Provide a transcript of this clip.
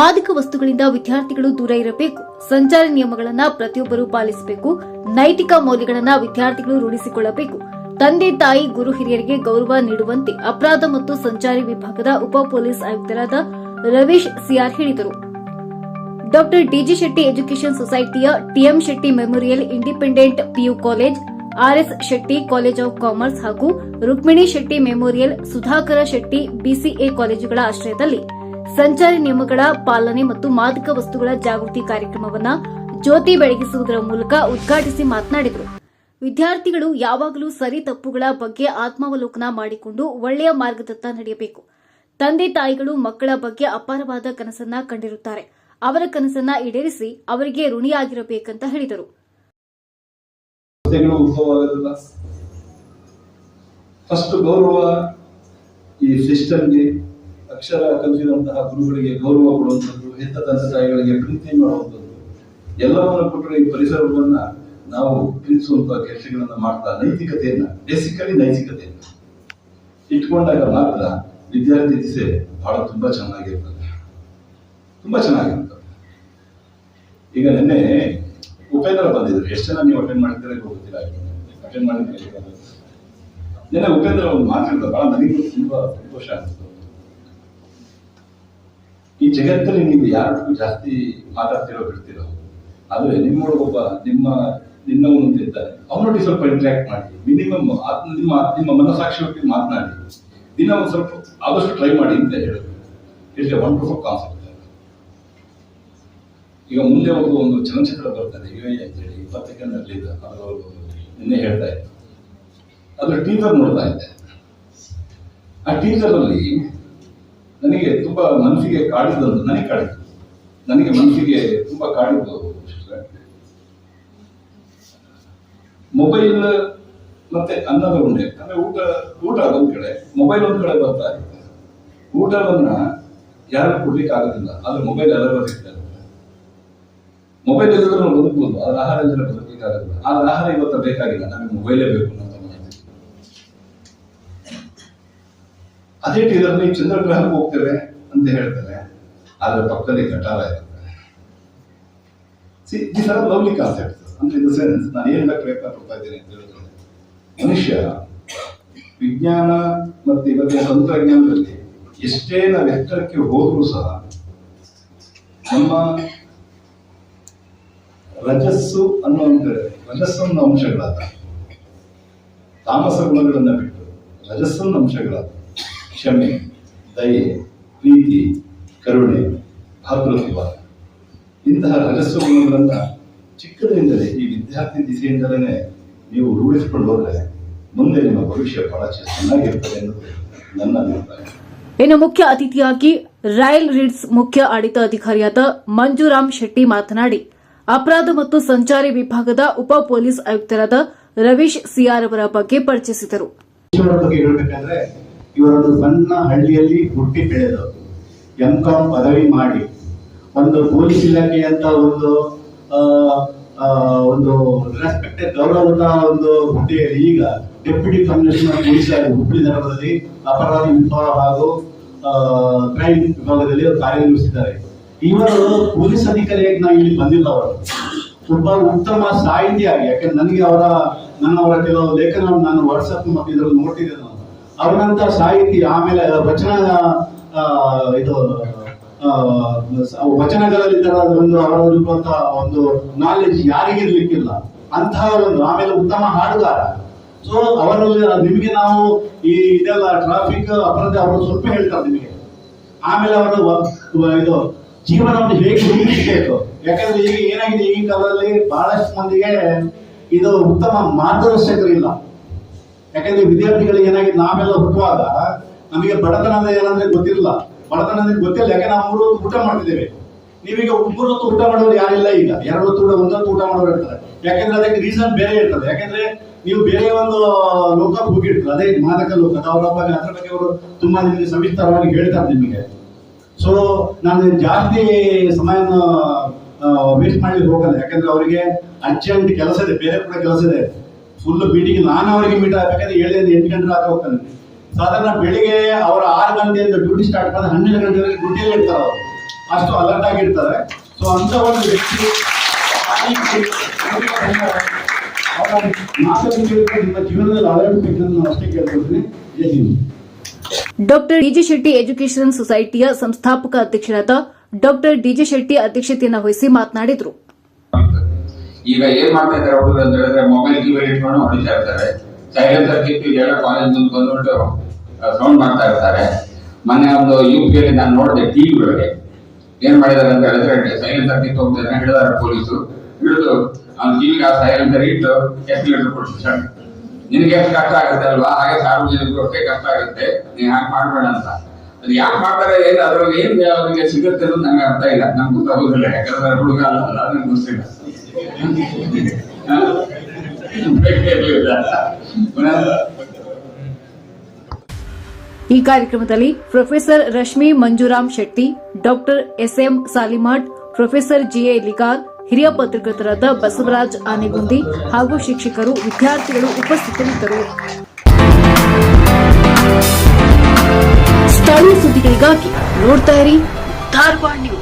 ಮಾದಕ ವಸ್ತುಗಳಿಂದ ವಿದ್ಯಾರ್ಥಿಗಳು ದೂರ ಇರಬೇಕು. ಸಂಚಾರ ನಿಯಮಗಳನ್ನು ಪ್ರತಿಯೊಬ್ಬರು ಪಾಲಿಸಬೇಕು. ನೈತಿಕ ಮೌಲ್ಯಗಳನ್ನು ವಿದ್ಯಾರ್ಥಿಗಳು ರೂಢಿಸಿಕೊಳ್ಳಬೇಕು. ತಂದೆ, ತಾಯಿ, ಗುರು, ಹಿರಿಯರಿಗೆ ಗೌರವ ನೀಡುವಂತೆ ಅಪರಾಧ ಮತ್ತು ಸಂಚಾರಿ ವಿಭಾಗದ ಉಪ ಪೊಲೀಸ್ ಆಯುಕ್ತರಾದ ರವೀಶ್ ಸಿಆರ್ ಹೇಳಿದರು. Doctor DG Shetty education ಸೊಸೈಟಿಯ TM Shetty memorial independent PU college, RS Shetty college of commerce ಹಾಗೂ ರುಕ್ಮಿಣಿ ಶೆಟ್ಟಿ ಮೆಮೋರಿಯಲ್ ಸುಧಾಕರ ಶೆಟ್ಟಿ ಬಿಸಿಎ ಕಾಲೇಜುಗಳ ಆಶ್ರಯದಲ್ಲಿ ಸಂಚಾರಿ ನಿಯಮಗಳ ಪಾಲನೆ ಮತ್ತು ಮಾದಕ ವಸ್ತುಗಳ ಜಾಗೃತಿ ಕಾರ್ಯಕ್ರಮವನ್ನ ಜ್ಯೋತಿ ಬೆಳಗಿಸುವುದರ ಮೂಲಕ ಉದ್ಘಾಟಿಸಿ ಮಾತನಾಡಿದರು. ವಿದ್ಯಾರ್ಥಿಗಳು ಯಾವಾಗಲೂ ಸರಿ ತಪ್ಪುಗಳ ಬಗ್ಗೆ ಆತ್ಮಾವಲೋಕನ ಮಾಡಿಕೊಂಡು ಒಳ್ಳೆಯ ಮಾರ್ಗದತ್ತ ನಡೆಯಬೇಕು. ತಂದೆ ತಾಯಿಗಳು ಮಕ್ಕಳ ಬಗ್ಗೆ ಅಪಾರವಾದ ಕನಸನ್ನ ಕಂಡಿರುತ್ತಾರೆ. ಅವರ ಕನಸನ್ನ ಈಡೇರಿಸಿ ಅವರಿಗೆ ಋಣಿಯಾಗಿರಬೇಕಂತ ಹೇಳಿದರು. ಫಸ್ಟ್ ಗೌರವ ಈ ಸಿಸ್ಟಮ್ಗೆ ಅಕ್ಷರ ಕಲಿಸಿದಂತಹ ಗುರುಗಳಿಗೆ ಗೌರವ ಕೊಡುವಂಥದ್ದು ಹೆತ್ತ ತಂದೆ ತಾಯಿಗಳಿಗೆ ಪ್ರೀತಿ ಮಾಡುವಂಥದ್ದು, ಎಲ್ಲವನ್ನು ಕೊಟ್ಟರೆ ಈ ಪರಿಸರವನ್ನ ನಾವು ಪ್ರೀತಿಸುವಂತಹ ಕೆಲಸಗಳನ್ನ ಮಾಡ್ತಾ ನೈತಿಕತೆಯನ್ನ, ಬೇಸಿಕಲಿ ನೈತಿಕತೆಯನ್ನ ಇಟ್ಕೊಂಡಾಗ ಮಾತ್ರ ವಿದ್ಯಾರ್ಥಿ ದಿಸೆ ಬಹಳ ತುಂಬಾ ಚೆನ್ನಾಗಿರ್ತದೆ. ತುಂಬಾ ಚೆನ್ನಾಗಿರ್ತದೆ. ಈಗ ನಿನ್ನೆ ಉಪೇಂದ್ರ ಬಂದಿದ್ರು. ಎಷ್ಟು ಜನ ನೀವು ಅಟೆಂಡ್ ಮಾಡಿದ್ರೆ ಗೊತ್ತಿಲ್ಲ ಅಟೆಂಡ್ ಮಾಡಿದ್ರೆ ನಿನ್ನೆ ಉಪೇಂದ್ರ ಒಂದು ಮಾತಾಡಿದ ಬಹಳ ನನಗೂ ತುಂಬಾ ಸಂತೋಷ ಆಯಿತು ಈ ಜಗತ್ತಲ್ಲಿ ನೀವು ಯಾರಿಗೂ ಜಾಸ್ತಿ ಮಾತಾಡ್ತಿರೋ ಬಿಡ್ತಿರೋ? ಆದ್ರೆ ನಿಮ್ಮೊಳಗೊಬ್ಬ ನಿಮ್ಮ, ನಿನ್ನವನು ಇದ್ದಾನೆ ಅವನೊಟ್ಟಿಗೆ ಸ್ವಲ್ಪ ಇಂಟ್ರಾಕ್ಟ್ ಮಾಡಿ. ಮಿನಿಮಮ್ ನಿಮ್ಮ ನಿಮ್ಮ ಮನಸಾಕ್ಷಿಯೊಟ್ಟಿಗೆ ಮಾತನಾಡಿ. ದಿನ ಒಂದು ಸ್ವಲ್ಪ ಆದಷ್ಟು ಟ್ರೈ ಮಾಡಿ ಅಂತ ಹೇಳೋದು. ಇಟ್ಸ್ ಎ ವಂಡರ್ಫುಲ್ ಕಾನ್ಸೆಪ್ಟ್ ಈಗ ಮುಂದೆ ಒಂದು ಒಂದು ಚಲನಚಿತ್ರ ಬರ್ತದೆ ಯು ಎ ಅಂತೇಳಿ ಇಪ್ಪತ್ತಕ್ಕೆ ರಿಲೀಸ್ ಅದು ನಿನ್ನೆ ಹೇಳ್ತಾ ಇತ್ತು ಅದ್ರ ಟೀಸರ್ ನೋಡ್ತಾ ಇದ್ದೆ. ಆ ಟೀಸರ್ ಅಲ್ಲಿ ನನಗೆ ತುಂಬಾ ಮನಸ್ಸಿಗೆ ಕಾಡಿದಂತ ನನಗೆ ಕಾಡಿತು ನನಗೆ ಮನಸ್ಸಿಗೆ ತುಂಬಾ ಕಾಡಿದ್ದು ಮೊಬೈಲ್ ಮತ್ತೆ ಅನ್ನದ ಉಂಡೆ, ಅಂದ್ರೆ ಊಟ ಊಟ ಒಂದ್ ಕಡೆ ಮೊಬೈಲ್ ಒಂದ್ ಕಡೆ ಬರ್ತಾ ಇದೆ ಊಟವನ್ನ ಯಾರು ಕೊಡ್ಲಿಕ್ಕೆ ಆಗೋದಿಲ್ಲ, ಆದ್ರೆ ಮೊಬೈಲ್ ಎಲ್ಲರೂ ಇರುತ್ತೆ ಮೊಬೈಲ್ ಇದ್ರೆ ಬದುಕಬಹುದು ಆದ್ರೆ ಆಹಾರ ಇದ್ರೆ ಬದುಕಲಿಕ್ಕೆ ಆಗೋದಿಲ್ಲ. ಆದ್ರೆ ಆಹಾರ ಇವತ್ತು ಬೇಕಾಗಿಲ್ಲ, ನಮಗೆ ಮೊಬೈಲೇ ಬೇಕು ಅಂತ ಮಾಹಿತಿ ಅದೇ ಇದರಲ್ಲಿ ಚಂದ್ರಗ್ರಹಕ್ಕೆ ಹೋಗ್ತೇವೆ ಅಂತ ಹೇಳ್ತಾರೆ ಆದ್ರೆ ಪಕ್ಕದಲ್ಲಿ ಗಟಾರ ಇರುತ್ತೆ. ಈ ತರ ಲವ್ಲಿ ಕಾನ್ಸೆಪ್ಟ್ ಅಂದ್ರೆ ಇನ್ ದ ಸೆನ್ಸ್ ನಾನು ಏನ್ ಪ್ರಯತ್ನ ಪಡ್ತಾ ಇದ್ದೀನಿ ಅಂತ ಹೇಳಿದ್ರೆ ಮನುಷ್ಯ ವಿಜ್ಞಾನ ಮತ್ತು ಇವತ್ತಿನ ತಂತ್ರಜ್ಞಾನದಲ್ಲಿ ಎಷ್ಟೇ ನಾವು ಎತ್ತರಕ್ಕೆ ಹೋದ್ರೂ ಸಹ ನಮ್ಮ ರಜಸ್ಸು ಅನ್ನುವಂತ ರಜಸ್ಸನ್ನ ಅಂಶಗಳಾದ, ತಾಮಸ ಗುಣಗಳನ್ನ ಬಿಟ್ಟು ರಜಸ್ಸನ್ನ ಅಂಶಗಳಾದ ಕ್ಷಮೆ ದಯೆ ಪ್ರೀತಿ ಕರುಣೆ ಭಾತೃತ್ವ ಇಂತಹ ರಜಸ್ವ ಗುಣಗಳನ್ನು ಚಿಕ್ಕದಿಂದಲೇ ಈ ವಿದ್ಯಾರ್ಥಿ ದಿಸೆಯಿಂದಲೇ ನೀವು ರೂಢಿಸಿಕೊಂಡು ಹೋದರೆ ಮುಂದೆ ನಿಮ್ಮ ಭವಿಷ್ಯ ಬಹಳ ಚೆನ್ನಾಗಿರ್ತದೆ ಎಂದು ನನ್ನ ಅಭಿಪ್ರಾಯ. ಇನ್ನು ಮುಖ್ಯ ಅತಿಥಿಯಾಗಿ ರಾಯಲ್ ರೀಡ್ಸ್ ಮುಖ್ಯ ಆಡಳಿತ ಅಧಿಕಾರಿಯಾದ ಮಂಜುರಾಮ್ ಶೆಟ್ಟಿ ಮಾತನಾಡಿ ಅಪರಾಧ ಮತ್ತು ಸಂಚಾರಿ ವಿಭಾಗದ ಉಪ ಪೊಲೀಸ್ ಆಯುಕ್ತರಾದ ರವೀಶ್ ಸಿಆರ್ ಅವರ ಬಗ್ಗೆ ಪರಿಚಯಿಸಿದರು. ಇವರೊಂದು ಸಣ್ಣ ಹಳ್ಳಿಯಲ್ಲಿ ಹುಟ್ಟಿ ಬೆಳೆದವರು ಎಂ ಕಾಮ್ ಪದವಿ ಮಾಡಿ ಒಂದು ಪೊಲೀಸ್ ಇಲಾಖೆ ಅಂತ ಒಂದು ಒಂದು ರೆಸ್ಪೆಕ್ಟೆಡ್ ಗೌರವದ ಒಂದು ಹುದ್ದೆಯಲ್ಲಿ ಈಗ ಡೆಪ್ಯೂಟಿ ಕಮಿಷನರ್ ಪೊಲೀಸ್ ಹುಬ್ಬಳ್ಳಿ ನಗರದಲ್ಲಿ ಅಪರಾಧ ವಿಭಾಗ ಹಾಗೂ ಕ್ರೈಮ್ ವಿಭಾಗದಲ್ಲಿ ಅವರು ಕಾರ್ಯನಿರ್ವಹಿಸಿದ್ದಾರೆ. ಇವರು ಪೊಲೀಸ್ ಅಧಿಕಾರಿಯಾಗಿ ನಾವು ಇಲ್ಲಿ ಬಂದಿಲ್ಲ ಅವರು. ಒಬ್ಬ ಉತ್ತಮ ಸಾಹಿತಿಯಾಗಿ, ಯಾಕಂದ್ರೆ ನನಗೆ ಅವರ, ನನ್ನ ಅವರ ಕೆಲವು ಲೇಖನವನ್ನು ನಾನು ವಾಟ್ಸಪ್ ಮತ್ತು ಇದರಲ್ಲಿ ನೋಡ್ತಿದ್ದೆ ನಾನು ಅವರಂತ ಸಾಹಿತಿ, ಆಮೇಲೆ ವಚನ ಇದು ವಚನಗಳಲ್ಲಿ ಒಂದು ಅವರಲ್ಲಿರುವಂತಹ ಒಂದು ನಾಲೆಜ್ ಯಾರಿಗಿರ್ಲಿಕ್ಕಿಲ್ಲ ಒಂದು ಆಮೇಲೆ ಉತ್ತಮ ಹಾಡುಗಾರ. ಸೊ ಅವರಲ್ಲಿ ನಿಮಗೆ ನಾವು ಈ ಇದೆಲ್ಲ ಟ್ರಾಫಿಕ್ ಅಪರಾಧ, ಅವರು ಸ್ವಲ್ಪ ಹೇಳ್ತಾರೆ ನಿಮಗೆ. ಆಮೇಲೆ ಅವರ ಇದು, ಜೀವನವನ್ನು ಹೇಗೆ ರೂಪಿಸಬೇಕು ಯಾಕಂದ್ರೆ ಈಗ ಏನಾಗಿದೆ ಈಗಿನ ಕಾಲದಲ್ಲಿ ಬಹಳಷ್ಟು ಮಂದಿಗೆ ಇದು ಉತ್ತಮ ಮಾರ್ಗದರ್ಶಕರಿಲ್ಲ ಯಾಕಂದ್ರೆ ವಿದ್ಯಾರ್ಥಿಗಳಿಗೆ ಏನಾಗಿದೆ ನಾವೆಲ್ಲ ಹುಟ್ಟುವಾಗ ನಮಗೆ ಬಡತನ ಅಂದ್ರೆ ಏನಂದ್ರೆ ಗೊತ್ತಿಲ್ಲ ಬಡತನ ಅಂದ್ರೆ ಗೊತ್ತಿಲ್ಲ ಯಾಕಂದ್ರೆ ನಾವು ಮೂರು ಹೊತ್ತು ಊಟ ಮಾಡ್ತಿದ್ದೇವೆ. ನೀವೀಗ ಮೂರು ಹೊತ್ತು ಊಟ ಮಾಡೋರು ಯಾರಿಲ್ಲ ಈಗ. ಎರಡು ಹೊತ್ತು ಊಟ ಒಂದೊತ್ತು ಊಟ ಮಾಡೋರು ಇರ್ತಾರೆ. ಯಾಕಂದ್ರೆ ಅದಕ್ಕೆ ರೀಸನ್ ಬೇರೆ ಇರ್ತದೆ. ಯಾಕಂದ್ರೆ ನೀವು ಬೇರೆ ಒಂದು ಲೋಕ ಹೋಗಿರ್ತಾರೆ. ಅದೇ ಮಾದಕ ಲೋಕ. ಅವರ ಬಗ್ಗೆ ಅದ್ರ ಬಗ್ಗೆ ಅವರು ತುಂಬಾ ನಿಮಗೆ ಸವಿಸ್ತಾರವಾಗಿ ಹೇಳ್ತಾರೆ ನಿಮಗೆ. ಸೊ ನಾನು ಜಾಸ್ತಿ ಸಮಯನ ವೇಸ್ಟ್ ಮಾಡಿ ಹೋಗಲ್ಲ. ಯಾಕಂದ್ರೆ ಅವರಿಗೆ ಅರ್ಜೆಂಟ್ ಕೆಲಸ ಇದೆ. ಬೇರೆ ಕೂಡ ಕೆಲಸ ಇದೆ. ಫುಲ್ ಮೀಟಿಂಗ್ ನಾನು ಅವರಿಗೆ ಮೀಟ್ ಆಗ್ಬೇಕಾದ್ರೆ ಏಳರಿಂದ ಎಂಟು ಗಂಟೆ ರಾತ್ರಿ ಹೋಗ್ತಾನೆ. ಸಾಧಾರಣ ಬೆಳಿಗ್ಗೆ ಅವರು ಆರು ಗಂಟೆಯಿಂದ ಡ್ಯೂಟಿ ಸ್ಟಾರ್ಟ್ ಮಾಡಿದ್ರೆ ಹನ್ನೆರಡು ಗಂಟೆ ಡ್ಯೂಟಿಯಲ್ಲಿ ಇರ್ತಾರೆ ಅವರು. ಅಷ್ಟು ಅಲರ್ಟ್ ಆಗಿರ್ತಾರೆ ಸೊ ಅಂತ ಒಂದು ವ್ಯಕ್ತಿ ನಿಮ್ಮ ಜೀವನದಲ್ಲಿ ಡಾಕ್ಟರ್ ಡಿಜೆ ಶೆಟ್ಟಿ ಎಜುಕೇಶನ್ ಸೊಸೈಟಿಯ ಸಂಸ್ಥಾಪಕ ಅಧ್ಯಕ್ಷರಾದ ಡಾಕ್ಟರ್ ಡಿಜೆ ಶೆಟ್ಟಿ ಅಧ್ಯಕ್ಷತೆಯನ್ನು ವಹಿಸಿ ಮಾತನಾಡಿದರು. ಈಗ ಏನ್ ಮಾಡ್ತಾ ಇದಾರೆ ಹುಡುಗರು ಅಂತ ಹೇಳಿದ್ರೆ ಮೊಬೈಲ್ ಕೀಬೋರ್ಡ್ ಇಟ್ಕೊಂಡು ಹೊಡಿತಾ ಇರ್ತಾರೆ. ಸೈಲೆನ್ಸರ್ ಕಿತ್ತು ಎಲ್ಲ ಕಾಲೇಜ್ ಮುಂದೆ ಬಂದ್ಬಿಟ್ಟು ಸೌಂಡ್ ಮಾಡ್ತಾ ಇರ್ತಾರೆ. ಮೊನ್ನೆ ಒಂದು ಯು ಪಿ ನಾನು ನೋಡಿದೆ ಟಿವಿ ಒಳಗೆ. ಏನ್ ಮಾಡಿದಾರೆ ಅಂತ ಹೇಳಿದ್ರೆ ಸೈಲೆನ್ಸರ್ ಕಿತ್ತು ಹೋಗ್ತಾರೆ ಹಿಡಿದಾರೆ ಪೊಲೀಸು. ಹಿಡಿದು ಅವ್ನ ಟಿವಿಗೆ ಆ ಸೈಲೆನ್ಸರ್ ಇಟ್ಟು ಎಷ್ಟು ಲೀಟರ್ ಕೊಡ್ತಾರೆ ನಿನಗೆ ಕಷ್ಟ ಆಗುತ್ತೆ ಅಲ್ವಾ? ಹಾಗೆ ಸಾರ್ವಜನಿಕರಿಗೆ ಕಷ್ಟ ಆಗುತ್ತೆ. ನೀನ್ ಹಾಗೆ ಮಾಡಬೇಡ ಅಂತ. ಅದು ಯಾಕೆ ಮಾಡ್ತಾರೆ ಏನು, ಅದ್ರಲ್ಲಿ ಏನ್ ಅವ್ರಿಗೆ ಸಿಗುತ್ತೆ ಅನ್ನೋದು ನಂಗೆ ಅರ್ಥ ಇಲ್ಲ. ನಮ್ಗೆ ಗೊತ್ತಾಗೋದಿಲ್ಲ ಯಾಕಂದ್ರೆ ಹುಡುಗ ಅಲ್ಲ, ನಂಗೆ ಗೊತ್ತಿಲ್ಲ. ಈ ಕಾರ್ಯಕ್ರಮದಲ್ಲಿ professor Rashmi Manjuram Shetty, doctor SM Salimath professor GA Ligar ಹಿರಿಯ ಪತ್ರಕರ್ತರಾದ ಬಸವರಾಜ್ ಆನೆಗುಂದಿ ಹಾಗೂ ಶಿಕ್ಷಕರು, ವಿದ್ಯಾರ್ಥಿಗಳು ಉಪಸ್ಥಿತರಿದ್ದರು. ಸ್ಥಳೀಯ ಸುದ್ದಿಗಳಿಗಾಗಿ ನೋಡ್ತಾ ಇರಿ ಧಾರವಾಡ ನ್ಯೂಸ್